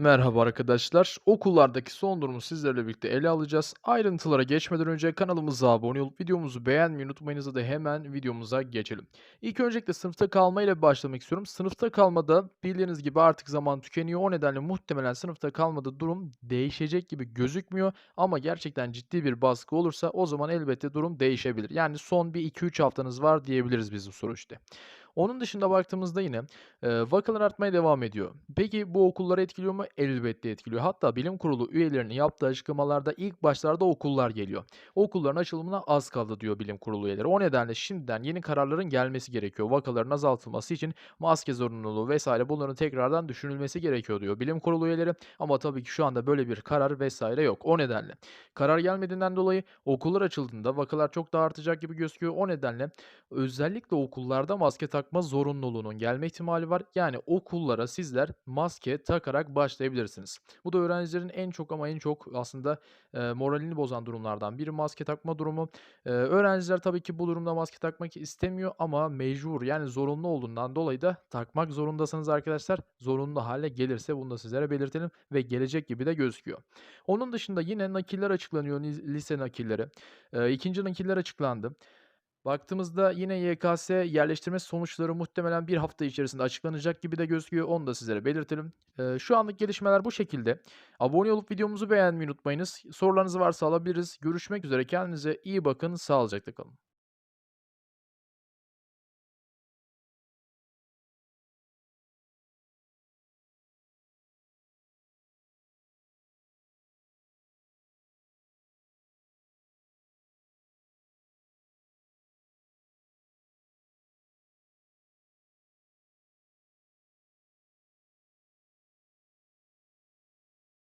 Merhaba arkadaşlar. Okullardaki son durumu sizlerle birlikte ele alacağız. Ayrıntılara geçmeden önce kanalımıza abone olup videomuzu beğenmeyi unutmayınız da hemen videomuza geçelim. İlk öncelikle sınıfta kalma ile başlamak istiyorum. Sınıfta kalmada bildiğiniz gibi artık zaman tükeniyor. O nedenle muhtemelen sınıfta kalmada durum değişecek gibi gözükmüyor. Ama gerçekten ciddi bir baskı olursa o zaman elbette durum değişebilir. Yani son bir 2-3 haftanız var diyebiliriz biz bu süreçte. Onun dışında baktığımızda yine Eee, vakalar artmaya devam ediyor. Peki bu okulları etkiliyor mu? Elbette etkiliyor. Hatta bilim kurulu üyelerinin yaptığı açıklamalarda ilk başlarda okullar geliyor. Okulların açılımına az kaldı diyor bilim kurulu üyeleri. O nedenle şimdiden yeni kararların gelmesi gerekiyor. Vakaların azaltılması için maske zorunluluğu vesaire bunların tekrardan düşünülmesi gerekiyor diyor bilim kurulu üyeleri. Ama tabii ki şu anda böyle bir karar vesaire yok. O nedenle karar gelmediğinden dolayı okullar açıldığında vakalar çok daha artacak gibi gözüküyor. O nedenle özellikle okullarda maske takma zorunluluğunun gelme ihtimali var. Yani okullara sizler maske takarak başlayabilirsiniz. Bu da öğrencilerin en çok ama en çok aslında, eee, moralini bozan durumlardan biri maske takma durumu. Eee, öğrenciler tabii ki bu durumda maske takmak istemiyor ama mecbur yani zorunlu olduğundan dolayı da takmak zorundasınız arkadaşlar. Zorunlu hale gelirse bunu da sizlere belirtelim ve gelecek gibi de gözüküyor. Onun dışında yine nakiller açıklanıyor, lise nakilleri. Eee, 2'nci nakiller açıklandı. Baktığımızda yine YKS yerleştirme sonuçları muhtemelen bir hafta içerisinde açıklanacak gibi de gözüküyor. Onu da sizlere belirtelim. Eee, şu anlık gelişmeler bu şekilde. Abone olup videomuzu beğenmeyi unutmayınız. Sorularınız varsa alabiliriz. Görüşmek üzere. Kendinize iyi bakın. Sağlıcakla kalın.